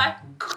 상발 크크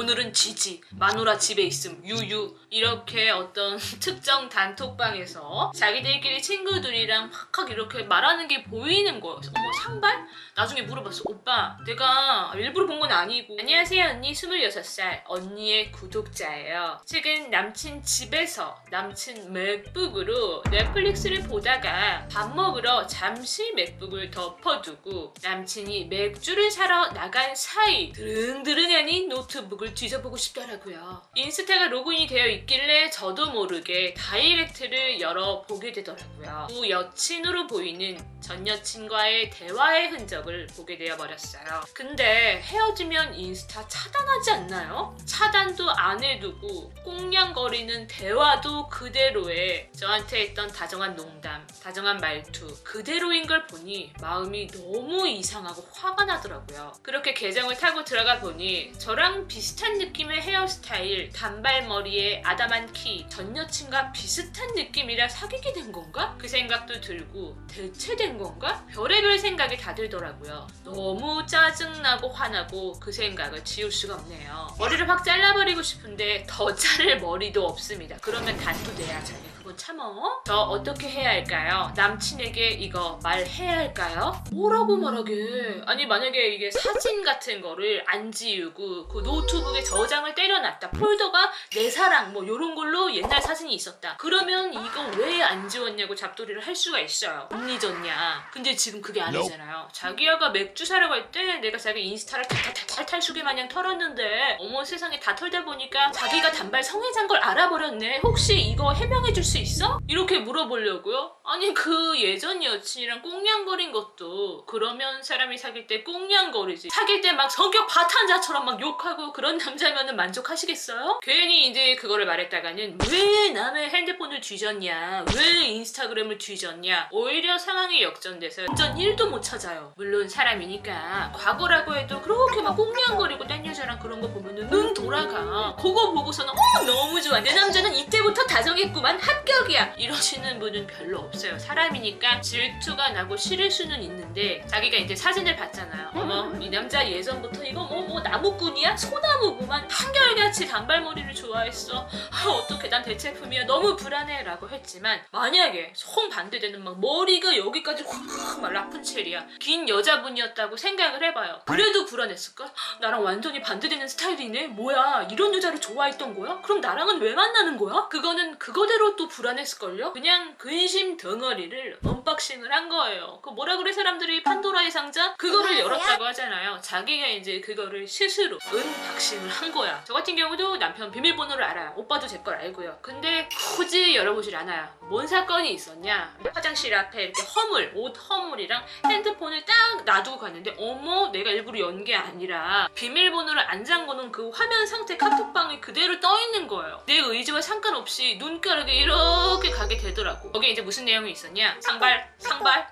오늘은 지지 마누라 집에 있음 유유. 이렇게 어떤 특정 단톡방에서 자기들끼리 친구들이랑 팍팍 이렇게 말하는 게 보이는 거예요 어머 상발? 나중에 물어봤어. 오빠 내가 일부러 본 건 아니고. 안녕하세요 언니. 26살 언니의 구독자예요. 최근 남친 집에서 남친 맥북으로 넷플릭스를 보다가 밥 먹으러 잠시 맥북을 덮어두고 남친이 맥주를 사러 나간 사이 드릉드릉하니 노트북을 뒤져보고 싶더라고요. 인스타가 로그인이 되어 있길래 저도 모르게 다이렉트를 열어 보게 되더라고요. 우 여친으로 보이는 전 여친과의 대화의 흔적을 보게 되어 버렸어요. 근데 헤어지면 인스타 차단하지 않나요? 차단도 안 해두고 꽁냥거리는 대화도 그대로에 저한테 했던 다정한 농담, 다정한 말투 그대로인 걸 보니 마음이 너무 이상하고 화가 나더라고요. 그렇게 계정을 타고 들어가 보니 저랑 비슷한 느낌의 헤어스타일, 단발머리에 아담한 키, 전 여친과 비슷한 느낌이라 사귀게 된 건가? 그 생각도 들고 대체 된 건가? 별의별 생각이 다 들더라고요. 너무 짜증나고 화나고 그 생각을 지울 수가 없네요. 머리를 확 잘라버리고 싶은데 더 자를 머리도 없습니다. 그러면 단도 내야 자기 그건 참어. 저 어떻게 해야 할까요? 남친에게 이거 말해야 할까요? 뭐라고 말하게? 아니 만약에 이게 사진 같은 거를 안 지우고 그 노트북에 저장을 때려놨다. 폴더가 내 사랑 뭐 이런 걸로 옛날 사진이 있었다. 그러면 이거 왜 안 지웠냐고 잡돌이를 할 수가 있어요. 못 잊었냐? 근데 지금 그게 아니잖아요. 자기야가 맥주 사려고 할때 내가 자기 인스타를 탈탈탈 탈 수게 마냥 털었는데 어머 세상에 다 털다 보니까 자기가 단발 성애자인 걸 알아버렸네. 혹시 이거 해명해 줄 수 있어? 이렇게 물어보려고요? 아니 그 예전 여친이랑 꽁냥거린 것도 그러면 사람이 사귈 때 꽁냥거리지. 사귈 때 막 성격 바탄자처럼 막 욕하고 그런 남자면은 만족하시겠어요? 괜히 이제 그거를 말했다가는 왜 남의 핸드폰을 뒤졌냐? 왜 인스타그램을 뒤졌냐? 오히려 상황이 역전돼서 완전 1도 못 찾아요. 물론 사람이니까. 과거라고 해도 그렇게 막 꽁냥거리고 딴 여자랑 그런 거 보면은 눈 돌아가. 그거 보고서는 어 너무 좋아. 내 남자는 이때부터 다정했구만. 합격이야. 이러시는 분은 별로 없어요 사람이니까 질투가 나고 싫을 수는 있는데 자기가 이제 사진을 봤잖아요. 어머 이 남자 예전부터 이거 뭐뭐 나무꾼이야 소나무구만 한결같이 단발머리를 좋아했어 아 어떻게 난 대체품이야 너무 불안해 라고 했지만 만약에 성 반대되는 막 머리가 여기까지 확막 라푼첼이야 긴 여자분이었다고 생각을 해봐요 그래도 불안했을까? 나랑 완전히 반대되는 스타일이네 뭐야 이런 여자를 좋아했던 거야? 그럼 나랑은 왜 만나는 거야? 그거는 그거대로 또 불안했을걸요? 그냥 근심 덩어리를 언박싱을 한 거예요 그 뭐라 그래 사람들이 판도라의 상자? 그거를 열었다고 하잖아요 자기가 이제 그거를 스스로 은박싱을 한 거야. 저 같은 경우도 남편 비밀번호를 알아요. 오빠도 제 걸 알고요. 근데 굳이 열어보질 않아요. 뭔 사건이 있었냐? 화장실 앞에 이렇게 허물 옷 허물이랑 핸드폰을 딱 놔두고 갔는데 어머 내가 일부러 연 게 아니라 비밀번호를 안 잠궈놓은 그 화면 상태 카톡방이 그대로 떠 있는 거예요. 내 의지와 상관없이 눈가락에 이렇게 가게 되더라고. 거기에 이제 무슨 내용이 있었냐? 상발 상발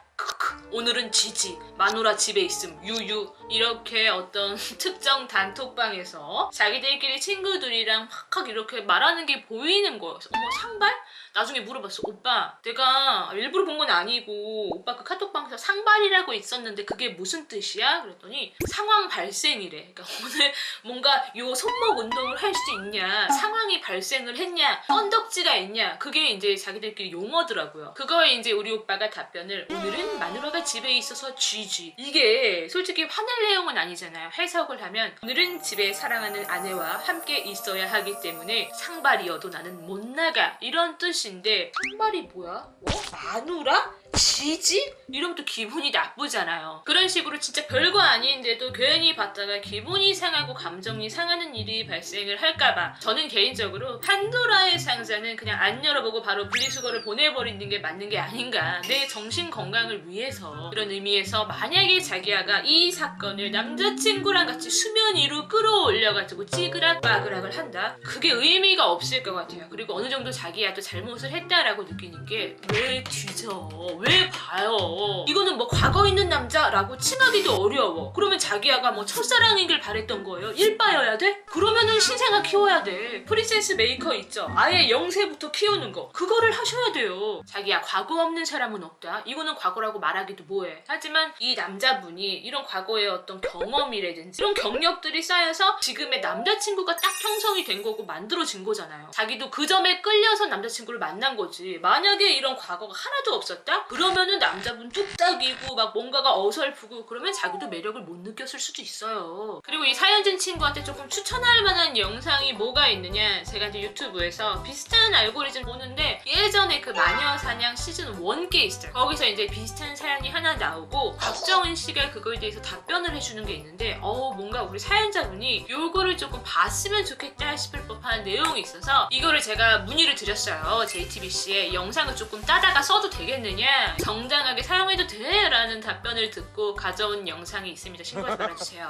오늘은 지지 마누라 집에 있음 유유 이렇게 어떤 특정 단톡방에서 자기들끼리 친구들이랑 팍팍 이렇게 말하는 게 보이는 거예요 어머 상발? 나중에 물어봤어. 오빠 내가 일부러 본 건 아니고 오빠 그 카톡방에서 상발이라고 있었는데 그게 무슨 뜻이야? 그랬더니 상황 발생이래. 그러니까 오늘 뭔가 요 손목 운동을 할 수 있냐 상황이 발생을 했냐 언덕지가 있냐 그게 이제 자기들끼리 용어더라고요. 그거에 이제 우리 오빠가 답변을 오늘은 마누라가 집에 있어서 쥐쥐. 이게 솔직히 화낼 내용은 아니잖아요. 해석을 하면 오늘은 집에 사랑하는 아내와 함께 있어야 하기 때문에 상발이어도 나는 못 나가. 이런 뜻 인데 상발이 뭐야? 어? 마누라? 지지? 이러면 또 기분이 나쁘잖아요. 그런 식으로 진짜 별거 아닌데도 괜히 봤다가 기분이 상하고 감정이 상하는 일이 발생을 할까봐 저는 개인적으로 판도라의 상자는 그냥 안 열어보고 바로 분리수거를 보내버리는 게 맞는 게 아닌가. 내 정신 건강을 위해서. 그런 의미에서 만약에 자기야가 이 사건을 남자친구랑 같이 수면 위로 끌어올려가지고 찌그락 빠그락을 한다? 그게 의미가 없을 것 같아요. 그리고 어느 정도 자기야도 잘못을 했다라고 느끼는 게 왜 뒤져 왜 봐요? 이거는 뭐 과거 있는 남자라고 칭하기도 어려워. 그러면 자기야가 뭐 첫사랑이길 바랬던 거예요? 일바여야 돼? 그러면은 신생아 키워야 돼. 프린세스 메이커 있죠? 아예 영세부터 키우는 거. 그거를 하셔야 돼요. 자기야 과거 없는 사람은 없다. 이거는 과거라고 말하기도 뭐해. 하지만 이 남자분이 이런 과거의 어떤 경험이라든지 이런 경력들이 쌓여서 지금의 남자친구가 딱 형성이 된 거고 만들어진 거잖아요. 자기도 그 점에 끌려서 남자친구를 만난 거지. 만약에 이런 과거가 하나도 없었다? 그러면은 남자분 뚝딱이고 막 뭔가가 어설프고 그러면 자기도 매력을 못 느꼈을 수도 있어요. 그리고 이 사연진 친구한테 조금 추천할 만한 영상이 뭐가 있느냐? 제가 이제 유튜브에서 비슷한 알고리즘 보는데 예전에 그 마녀사냥 시즌 1게 있어요. 거기서 이제 비슷한 사연이 하나 나오고 박정은 씨가 그거에 대해서 답변을 해주는 게 있는데 어 뭔가 우리 사연자분이 요거를 조금 봤으면 좋겠다 싶을 법한 내용이 있어서 이거를 제가 문의를 드렸어요. JTBC에 영상을 조금 따다가 써도 되겠느냐? 정당하게 사용해도 돼? 라는 답변을 듣고 가져온 영상이 있습니다. 신고하지 말아주세요.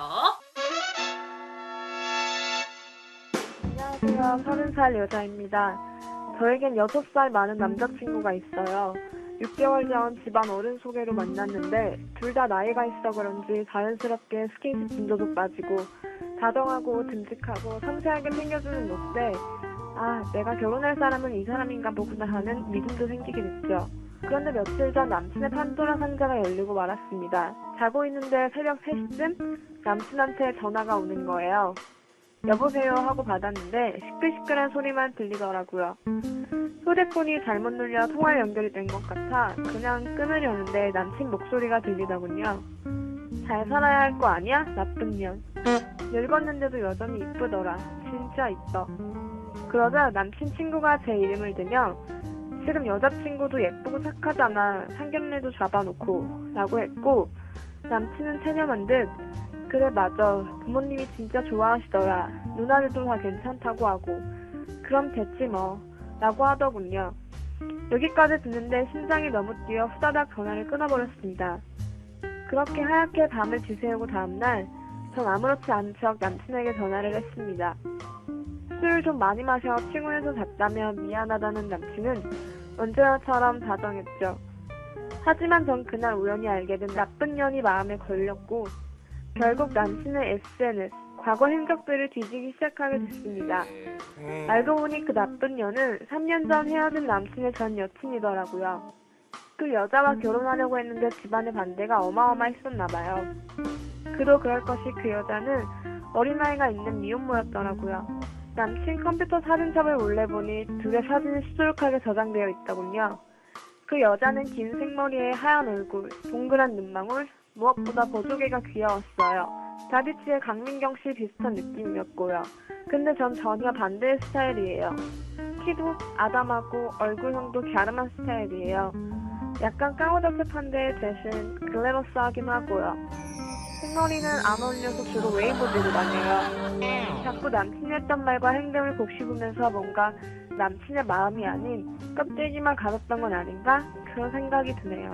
안녕하세요. 서른 살 여자입니다. 저에겐 여섯 살 많은 남자친구가 있어요. 6개월 전 집안 어른 소개로 만났는데 둘 다 나이가 있어 그런지 자연스럽게 스킨십 진도도 빠지고 다정하고 듬직하고 섬세하게 챙겨주는 모습에 아 내가 결혼할 사람은 이 사람인가 보구나 하는 믿음도 생기게 됐죠. 그런데 며칠 전 남친의 판도라 상자가 열리고 말았습니다. 자고 있는데 새벽 3시쯤 남친한테 전화가 오는 거예요. 여보세요 하고 받았는데 시끌시끌한 소리만 들리더라고요. 휴대폰이 잘못 눌려 통화 연결이 된 것 같아 그냥 끊으려는데 남친 목소리가 들리더군요. 잘 살아야 할 거 아니야? 나쁜 년. 늙었는데도 여전히 이쁘더라. 진짜 이뻐. 그러자 남친 친구가 제 이름을 대며 지금 여자친구도 예쁘고 착하잖아. 상견례도 잡아놓고 라고 했고 남친은 체념한 듯 그래 맞아. 부모님이 진짜 좋아하시더라. 누나들도 다 괜찮다고 하고. 그럼 됐지 뭐. 라고 하더군요. 여기까지 듣는데 심장이 너무 뛰어 후다닥 전화를 끊어버렸습니다 그렇게 하얗게 밤을 지새우고 다음날 전 아무렇지 않은 척 남친에게 전화를 했습니다 술을 좀 많이 마셔 친구에서 잤다며 미안하다는 남친은 언제나처럼 다정했죠 하지만 전 그날 우연히 알게 된 나쁜 년이 마음에 걸렸고 결국 남친의 SNS, 과거 행적들을 뒤지기 시작하게 됐습니다. 알고 보니 그 나쁜 년은 3년 전 헤어진 남친의 전 여친이더라고요. 그 여자와 결혼하려고 했는데 집안의 반대가 어마어마했었나 봐요. 그도 그럴 것이 그 여자는 어린아이가 있는 미혼모였더라고요. 남친 컴퓨터 사진첩을 몰래 보니 둘의 사진이 수두룩하게 저장되어 있더군요. 그 여자는 긴 생머리에 하얀 얼굴, 동그란 눈망울, 무엇보다 보조개가 귀여웠어요. 다비치의 강민경 씨 비슷한 느낌이었고요. 근데 전 전혀 반대의 스타일이에요. 키도 아담하고 얼굴형도 갸름한 스타일이에요. 약간 까무잡잡한데 대신 글래머스하긴 하고요. 생머리는 안 어울려서 주로 웨이브 들고 다녀요. 자꾸 남친이 했던 말과 행동을 곱씹으면서 뭔가 남친의 마음이 아닌 껍데기만 가졌던 건 아닌가? 그런 생각이 드네요.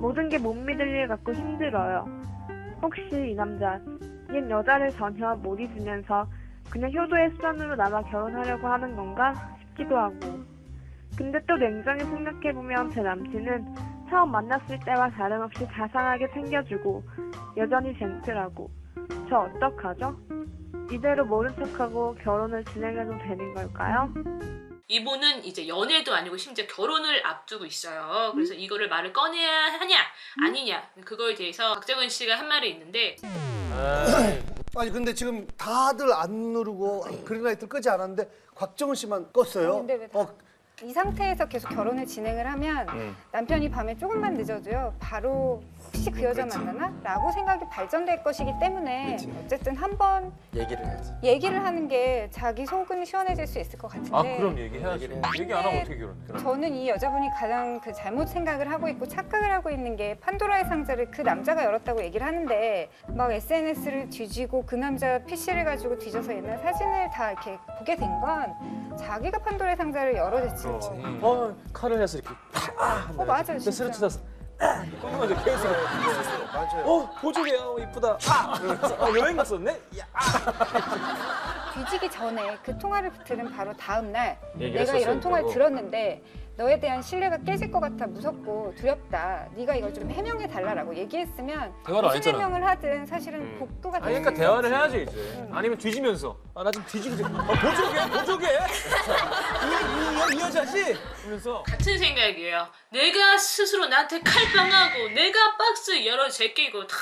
모든 게 못 믿을 일 같고 힘들어요. 혹시 이 남자 옛 여자를 전혀 못 잊으면서 그냥 효도의 수단으로 남아 결혼하려고 하는 건가 싶기도 하고 근데 또 냉정히 생각해보면 제 남친은 처음 만났을 때와 다름없이 자상하게 챙겨주고 여전히 젠틀하고 저 어떡하죠? 이대로 모른 척하고 결혼을 진행해도 되는 걸까요? 이분은 이제 연애도 아니고 심지어 결혼을 앞두고 있어요. 그래서 이거를 말을 꺼내야 하냐 아니냐 그거에 대해서 박정은 씨가 한 말이 있는데 아니 근데 지금 다들 안 누르고 그린라이트 끄지 않았는데 곽정은 씨만 껐어요. 어, 근데 왜 다- 어, 이 상태에서 계속 결혼을 진행을 하면 남편이 밤에 조금만 늦어도요 바로 혹시 그 여자 만나나? 라고 생각이 발전될 것이기 때문에 어쨌든 한번 얘기를 해야지. 얘기를 하는 게 자기 속은 시원해질 수 있을 것 같은데 아 그럼 얘기해야지. 얘기를 얘기 안 하고 어떻게 결혼해? 저는 이 여자분이 가장 그 잘못 생각을 하고 있고 착각을 하고 있는 게 판도라의 상자를 그 남자가 열었다고 얘기를 하는데 막 SNS를 뒤지고 그 남자 PC를 가지고 뒤져서 옛날 사진을 다 이렇게 보게 된 건 자기가 판도라의 상자를 열어댔지. 어 칼을 해서 이렇게 팍. 어 맞아요 진짜. 쳐서 궁금하죠 케이스가. 어 보조개야 어, 이쁘다. 아! 그러면서, 어, 여행 갔었네. 야. 뒤지기 전에 그 통화를 들은 바로 다음 날 얘기를 내가 이런 했었어요, 통화를 그거. 들었는데 너에 대한 신뢰가 깨질 것 같아 무섭고 두렵다. 네가 이걸 좀 해명해 달라라고 얘기했으면 대화를 안 무슨 했잖아. 해명을 하든 사실은 음. 복도가 아니 그러니까 되는 대화를. 해야지 이제. 아니면 뒤지면서 아 나 좀 뒤지고. 어, 보조개 보조개. 이, 이, 이, 이 여자지? 그러면서 같은 생각이에요. 내가 스스로 나한테 칼빵하고 내가 박스 열어 제끼고 다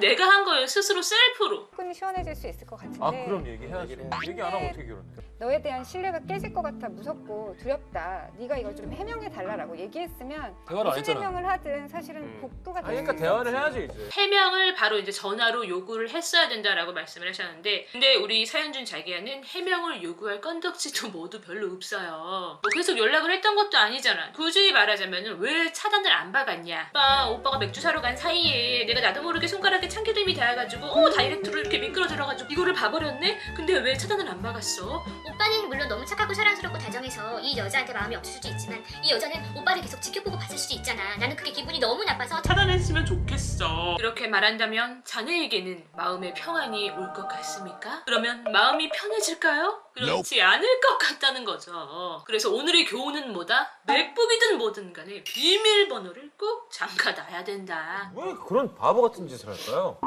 내가 한 거예요. 스스로 셀프로. 조금 시원해질 수 있을 것 같은데 아 그럼 얘기해야지. 얘기 안 하고 어떻게 결혼해? 너에 대한 신뢰가 깨질 것 같아 무섭고 두렵다. 네가 이걸 좀 해명해 달라라고 얘기했으면 대화를 안 무슨 했잖아. 해명을 하든 사실은 음. 복도가 아니 되는 그러니까. 대화를 해야지 이제. 해명을 바로 이제 전화로 요구를 했어야 된다라고 말씀을 하셨는데 근데 우리 사연준 자기 야는 해명을 요구할 건덕지도 모두 별로 없어요 뭐 계속 연락을 했던 것도 아니잖아 굳이 말하자면 왜 차단을 안 박았냐 오빠 오빠가 맥주 사러 간 사이에 내가 나도 모르게 손가락에 참기름이 닿아가지고 어 다이렉트로 이렇게 미끄러 들어가지고 이거를 봐버렸네 근데 왜 차단을 안 박았어 오빠는 물론 너무 착하고 사랑스럽고 다정해서 이 여자한테 마음이 없을 수도 있지만 이 여자는 오빠를 계속 지켜보고 봤을 수도 있잖아. 나는 그게 기분이 너무 나빠서 차단했으면 좋겠어. 이렇게 말한다면 자네에게는 마음의 평안이 올 것 같습니까? 그러면 마음이 편해질까요? 그렇지 않을 것 같다는 거죠. 그래서 오늘의 교훈은 뭐다? 맥북이든 뭐든 간에 비밀번호를 꼭 잠가놔야 된다. 왜 그런 바보 같은 짓을 할까요?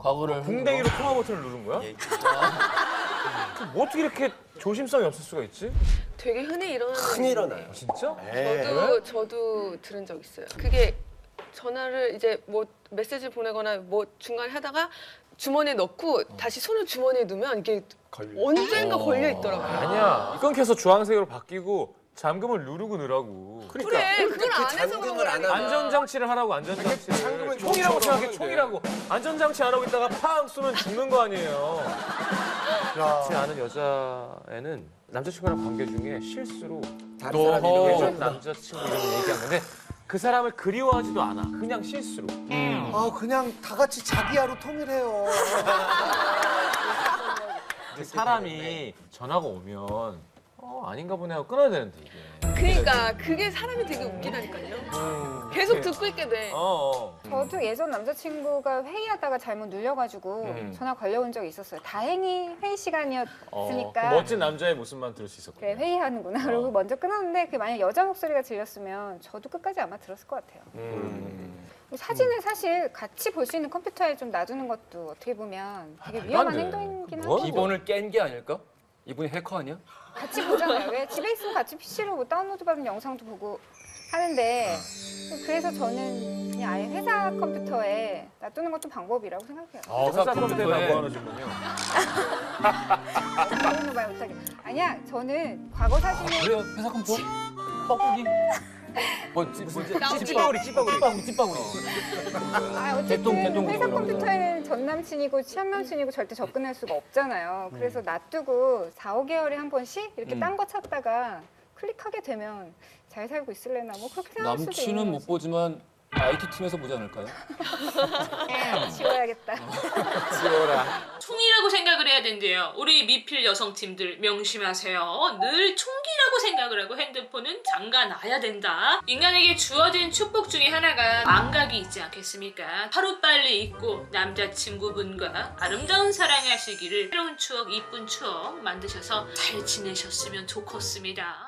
과거를 궁뎅이로 통화 버튼을 누른 거야? 뭐 어떻게 이렇게 조심성이 없을 수가 있지? 되게 흔히 일어나는 흔히 일어나요. 진짜? 저도 저도 들은 적 있어요. 그게 전화를 이제 뭐 메시지 보내거나 뭐 중간에 하다가 주머니에 넣고 다시 손을 주머니에 넣으면 이게 언젠가 어. 걸려 있더라고요. 아니야. 끊겨서 주황색으로 바뀌고 잠금을 누르고 넣으라고. 그래, 그걸 안 해서 그런 거라니까. 안전장치를 하라고 안전장치를 총이라고 생각해 총이라고 안전장치 안 하고 있다가 팡 쏘면 죽는 거 아니에요 제 아는 여자애는 남자친구랑 관계 중에 실수로 다른 사람이 어. 이렇게 예전 남자친구 이름을 얘기한 건데 그 사람을 그리워하지도 않아. 그냥 실수로. 아 그냥 다 같이 자기야로 통일해요. 근데 사람이 전화가 오면 어 아닌가 보네 하고 끊어야 되는데 이게 그러니까 그게 사람이 되게 웃기다니까요. 계속 듣고 있게 돼. 어, 어. 저도 예전 남자친구가 회의하다가 잘못 눌려가지고 음. 전화 걸려온 적이 있었어요. 다행히 회의 어, 시간이었으니까. 그 멋진 남자의 모습만 들을 수 있었고 그래 회의하는구나. 그러고 먼저 끊었는데 그 만약 여자 목소리가 들렸으면 저도 끝까지 아마 들었을 것 같아요. 음. 사진을 사실 같이 볼 수 있는 컴퓨터에 좀 놔두는 것도 어떻게 보면 되게 아, 위험한 돼. 행동이긴 뭐? 하고 기본을 깬 게 아닐까? 이분이 해커 아니야? 같이 보잖아요. 왜 집에 있으면 같이 PC로 뭐 다운로드 받은 영상도 보고 하는데 그래서 저는 그냥 아예 회사 컴퓨터에 놔두는 것도 방법이라고 생각해요. 아, 회사 컴퓨터에 그런 말 못하게. 아니야, 저는 과거 사진을 그래요? 회사 컴퓨터? 뻐꾸기? 뭐 찌- 뭐지? 찌빠구리 찌빠구리 찌빠구리 아, 어쨌든 개똥, 개똥 회사 그런 거. 컴퓨터에는 전 남친이고 현 남친이고 절대 접근할 수가 없잖아요. 그래서 놔두고 4, 5개월에 한 번씩 이렇게 음. 딴 거 찾다가 클릭하게 되면 잘 살고 있을래나 뭐 그렇게 생각할 수도 남친은 있는 못 거지. 보지만 IT 팀에서 보지 않을까요? 지워야겠다. 지워라 총이라고 생각을 해야 된대요. 우리 미필 여성팀들 명심하세요. 늘 총 기라고 생각을 하고 핸드폰은 잠가놔야 된다. 인간에게 주어진 축복 중에 하나가 망각이 있지 않겠습니까? 하루빨리 잊고 남자친구분과 아름다운 사랑하시기를 새로운 추억, 이쁜 추억 만드셔서 잘 지내셨으면 좋겠습니다.